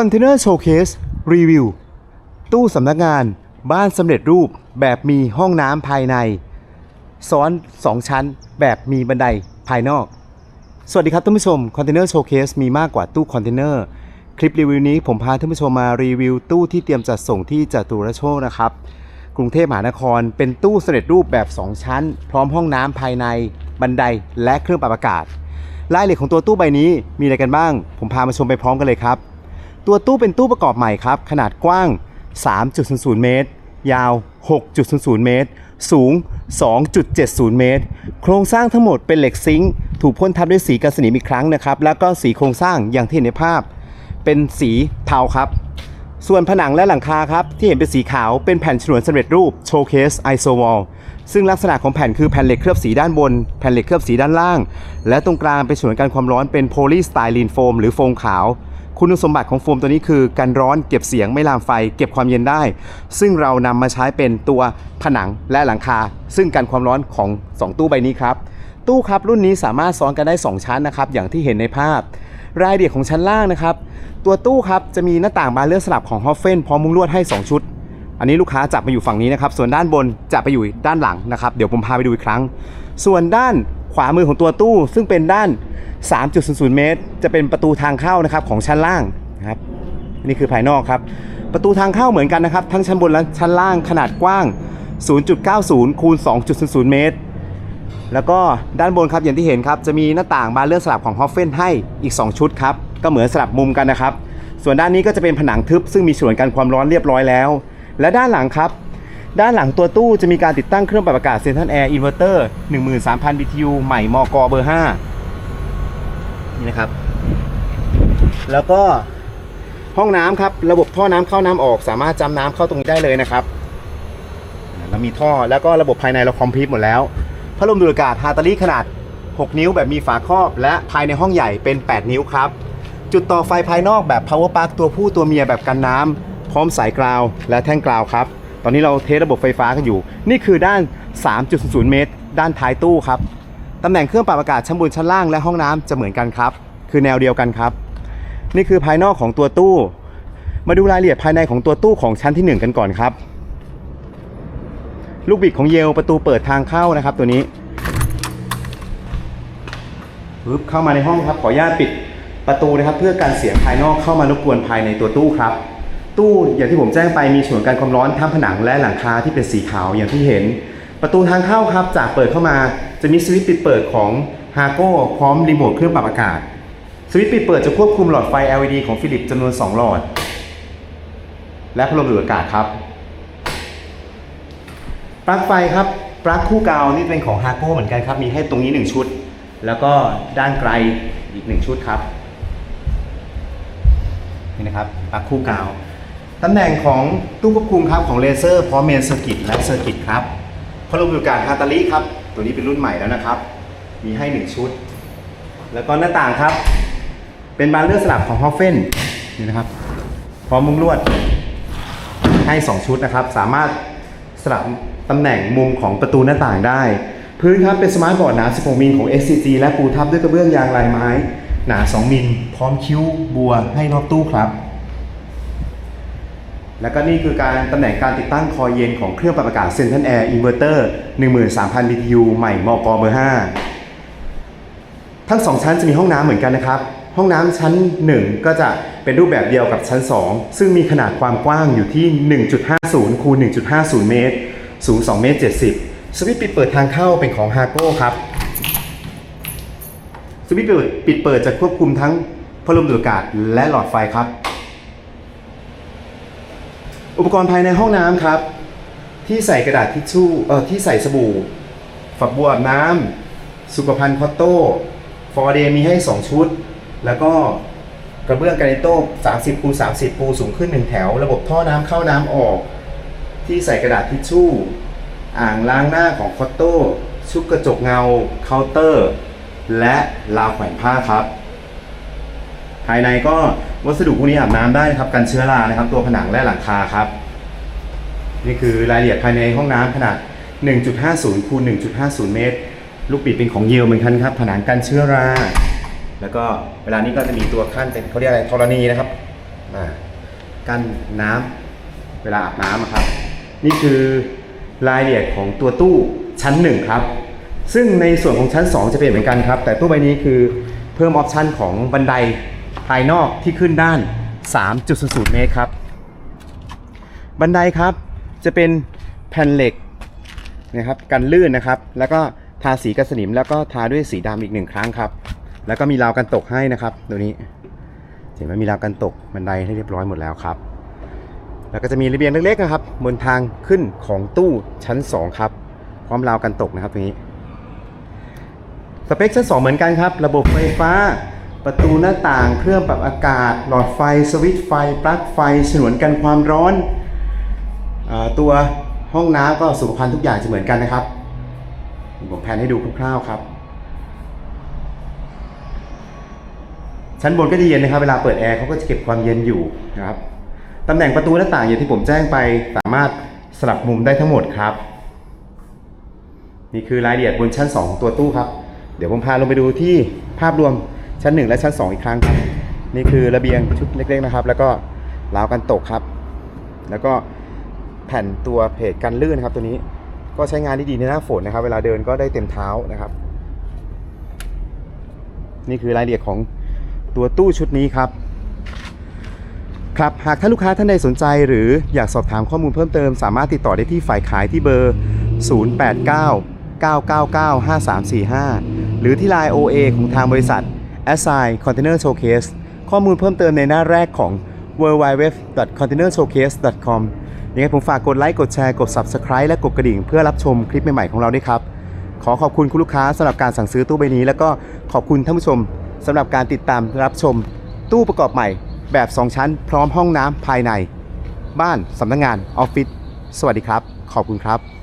คอนเทนเนอร์โชว์เคสรีวิว ตู้สำนักงาน บ้านสำเร็จรูปแบบมีห้องน้ำภายใน ซ้อน 2 ชั้นแบบมีบันไดภายนอก สวัสดีครับท่านผู้ชมคอนเทนเนอร์โชว์เคสมีมากกว่าตู้คอนเทนเนอร์ คลิปรีวิวนี้ผมพาท่านผู้ชมมารีวิว ตู้ที่เตรียมจัดส่งที่จตุรโชคนะครับ กรุงเทพมหานครเป็นตู้สำเร็จรูปแบบ 2 ชั้น พร้อมห้องน้ำภายใน บันไดและเครื่องปรับอากาศรายละเอียดของตัวตู้ใบนี้มีอะไรกันบ้าง ผมพามาชมไปพร้อมกันเลยครับ ตัวตู้เป็นตู้ประกอบใหม่ครับ ขนาดกว้าง 3.00 เมตร ยาว 6.00 เมตร สูง 2.70 เมตร โครงสร้างทั้งหมดเป็นเหล็กซิงค์ถูกพ่นทับด้วยสีกันสนิมอีกครั้งนะครับ แล้วก็สีโครงสร้างอย่างที่เห็นในภาพ เป็นสีเทาครับ ส่วนผนังและหลังคาครับ ที่เห็นเป็นสีขาวเป็นแผ่นฉนวนสำเร็จรูปโชว์เคสไอโซวอลซึ่งลักษณะของแผ่นคือแผ่นเหล็กเคลือบสีด้านบน แผ่นเหล็กเคลือบสีด้านล่าง และตรงกลางเป็นฉนวนกันความร้อนเป็นโพลีสไตรีนโฟมหรือโฟมขาว คุณสมบัติของโฟมตัวนี้คือกันร้อนเก็บเสียงไม่ลามไฟ เก็บความเย็นได้ ซึ่งเรานำมาใช้เป็นตัวผนังและหลังคา ซึ่งกันความร้อนของ 2 ตู้ใบนี้ครับ ตู้ครับรุ่นนี้สามารถซ้อนกันได้ 2 ชั้นนะครับอย่างที่เห็นในภาพ รายละเอียดของชั้นล่างนะครับ ตัวตู้ครับจะมีหน้าต่างบานเลื่อนสลับของฮอฟเฟนพร้อมมุ้งลวดให้ 2 ชุด อันนี้ลูกค้าจับมาอยู่ฝั่งนี้นะครับส่วนด้านบนจะไปอยู่ด้านหลังนะครับเดี๋ยวผมพาไปดูอีกครั้ง ส่วนด้าน ขวามือของตัวตู้ ซึ่งเป็นด้าน 3.00 เมตร จะเป็นประตูทางเข้านะครับของชั้นล่างนะครับนี่คือภายนอกครับ ประตูทางเข้าเหมือนกันนะครับ ทั้งชั้นบนและชั้นล่างขนาดกว้าง 0.90 คูณ 2.00 เมตร แล้วก็ด้านบนครับอย่างที่เห็นครับจะมีหน้าต่างบานเลื่อนสลับของฮอฟเฟนให้อีก 2 ชุดครับก็เหมือนสลับมุมกันนะครับ ส่วนด้านนี้ก็จะเป็นผนังทึบซึ่งมีส่วนกันความร้อนเรียบร้อยแล้ว และด้านหลังครับ ด้านหลังตัวตู้จะมีการติดตั้งเครื่องปรับอากาศเซนทันแอร์อินเวอร์เตอร์13,000 BTU ใหม่มกเบอร์ 5 นี่นะครับ แล้วก็ห้องน้ำครับ ระบบท่อน้ำเข้าน้ำออก สามารถจำน้ำเข้าตรงนี้ได้เลยนะครับเรามีท่อแล้วก็ระบบภายในเราคอมพลีทหมดแล้วพัดลมดูดอากาศฮาตาลีขนาด 6 นิ้วแบบมีฝาครอบ และภายในห้องใหญ่เป็น 8 นิ้วครับ จุดต่อไฟภายนอกแบบ power plug ตัวผู้ตัวเมียแบบกันน้ำพร้อมสายกราวและแท่งกราวครับ อนนี้เราเทสระบบไฟฟ้ากันอยู่ นี่คือด้าน3.00เมตร ด้านท้ายตู้ครับตำแหน่งเครื่องปรับอากาศชั้นบนชั้นล่างและห้องน้ำจะเหมือนกันครับ คือแนวเดียวกันครับ นี่คือภายนอกของตัวตู้ มาดูรายละเอียดภายในของตัวตู้ของชั้นที่หนึ่งกันก่อนครับ ลูกบิดของเยลประตูเปิดทางเข้านะครับ ตัวนี้ปึ๊บเข้ามาในห้องครับขออนุญาตปิดประตูนะครับ เพื่อการเสียงภายนอกเข้ามารบกวนภายในตัวตู้ครับ ตู้อย่างที่ผมแจ้งไปมีส่วนการความร้อนทั้งผนังและหลังคาที่เป็นสีขาวอย่างที่เห็น ประตูทางเข้าครับจากเปิดเข้ามาจะมีสวิตช์ปิดเปิดของ h a g o พร้อมรีโมทเครื่องปรับอากาศ สวิตช์ปิดเปิดจะควบคุมหลอดไฟ LED ของฟิลิปจำนวน 2 หลอด และพัดลมดูดอากาศครับปลั๊กไฟครับปลั๊กคู่กาวนี่เป็นของ h a g o เหมือนกันครับมีให้ตรงนี้ 1 ชุด แล้วก็ด้านไกลอีก 1 ชุดครับนี่นะครับปลั๊กคู่กาว ตำแหน่งของตู้ควบคุมครับของเลเซอร์พร้อมเมนเซอร์กิตและเซอร์กิตครับพัดลมดูดอากาศฮาตาลิครับ ตัวนี้เป็นรุ่นใหม่แล้วนะครับ มีให้ 1 ชุด แล้วก็หน้าต่างครับ เป็นบานเลื่อนสลับของฮอฟเฟนนี่นะครับ พร้อมมุ้งลวดให้ 2 ชุดนะครับ สามารถสลับตำแหน่งมุมของประตูหน้าต่างได้ พื้นครับเป็นสมาร์ทบอร์ดหนา 16 มิลของ SCG และปูทับด้วยกระเบื้องยางลายไม้ หนา 2 มิล พร้อมคิ้วบัวให้รอบตู้ครับ แล้วก็นี่คือการตำแหน่งการติดตั้งคอยเย็นของเครื่องปรับอากาศ Central Air Inverter 13,000 BTU ใหม่มกเบอร์ 5 ทั้ง 2 ชั้นจะมีห้องน้ำเหมือนกันนะครับ ห้องน้ำชั้น 1 ก็จะเป็นรูปแบบเดียวกับชั้น 2 ซึ่งมีขนาดความกว้างอยู่ที่ 1.50คูณ1.50 เมตร สูง 2 เมตร 70 สวิตช์ปิดเปิดทางเข้าเป็นของ h a g o ครับ สวิตช์ปิดปิดเปิดจะควบคุมทั้งพัดลมดูดอากาศและหลอดไฟครับ อุปกรณ์ภายในห้องน้ำครับ ที่ใส่กระดาษทิชชู่เอ่อที่ใส่สบู่ ฝักบัวอาบน้ำสุขภัณฑ์คอตโต้ฟอร์เดมีให้ 2 ชุด แล้วก็กระเบื้องกาเนโต้30คูณ30ปูสูงขึ้น 1 แถว ระบบท่อน้ำเข้าน้ำออก ที่ใส่กระดาษทิชชู่ อ่างล้างหน้าของคอตโต้ชุดกระจกเงาเคาน์เตอร์ และราวแขวนผ้าครับ ภายในก็วัสดุพวกนี้อาบน้ำได้นะครับกันเชื้อรานะครับ ตัวผนังและหลังคาครับ นี่คือรายละเอียดภายในห้องน้ำขนาด 1.50คูณ1.50 เมตร ลูกปิดเป็นของเยลเหมือนกันครับ ผนังกันเชื้อรา แล้วก็เวลานี้ก็จะมีตัวขั้นเป็นเขาเรียกอะไรธรณีนะครับอ่ากันน้ำเวลาอาบน้ำอะครับ นี่คือรายละเอียดของตัวตู้ชั้น1ครับ ซึ่งในส่วนของชั้น 2 จะเปลี่ยนเหมือนกันครับ แต่ตู้ใบนี้คือเพิ่มออปชันของบันได ภายนอกที่ขึ้นด้าน 3.00 เมตรครับ บันไดครับจะเป็นแผ่นเหล็กนะครับกันลื่นนะครับ แล้วก็ทาสีกันสนิมแล้วก็ทาด้วยสีดำอีกหนึ่งครั้งครับ แล้วก็มีราวกันตกให้นะครับตัวนี้เห็นไหมมีราวกันตกบันไดให้เรียบร้อยหมดแล้วครับ แล้วก็จะมีระเบียงเล็กๆนะครับ บนทางขึ้นของตู้ชั้น 2 ครับ พร้อมราวกันตกนะครับตรงนี้ สเปคชั้น 2 เหมือนกันครับ ระบบไฟฟ้า ประตูหน้าต่างเครื่องปรับอากาศ หลอดไฟสวิตช์ไฟ ปลั๊กไฟฉนวนกันความร้อนอตัวห้องน้ำก็สุขภัณฑ์ทุกอย่างจะเหมือนกันนะครับผมแผนให้ดูคร่าวๆครับ ชั้นบนก็จะเย็นนะครับ เวลาเปิดแอร์เขาก็จะเก็บความเย็นอยู่นะครับตำแหน่งประตูหน้าต่างอย่างที่ผมแจ้งไปสามารถสลับมุมได้ทั้งหมดครับ นี่คือรายละเอียดบนชั้น 2 ของตัวตู้ครับ เดี๋ยวผมพาลงไปดูที่ภาพรวม ชั้น 1 และชั้น 2 อีกครั้งครับ นี่คือระเบียงชุดเล็กๆนะครับ แล้วก็ราวกันตกครับ แล้วก็แผ่นตัวเพจกันลื่นนครับตัวนี้ก็ใช้งานได้ดีในหน้าฝนนะครับ เวลาเดินก็ได้เต็มเท้านะครับ นี่คือรายละเอียดของตัวตู้ชุดนี้ครับ ครับหากท่านลูกค้าท่านใดสนใจ หรืออยากสอบถามข้อมูลเพิ่มเติม สามารถติดต่อได้ที่ฝ่ายขายที่เบอร์ 089 999 5345 หรือที่ Line OA ของทางบริษัท Assign Container Showcase ข้อมูลเพิ่มเติมในหน้าแรกของ www.containershowcase.com ยังไงผมฝากกดไลค์ กดแชร์ กด Subscribe และกดกระดิ่ง เพื่อรับชมคลิปใหม่ ๆ ของเราด้วยครับ ขอขอบคุณคุณลูกค้าสำหรับการสั่งซื้อตู้ใบนี้ แล้วก็ขอบคุณท่านผู้ชมสำหรับการติดตามรับชม ตู้ประกอบใหม่ แบบ 2 ชั้น พร้อมห้องน้ำภายใน บ้านสำนักงงานออฟฟิศสวัสดีครับ ขอบคุณครับ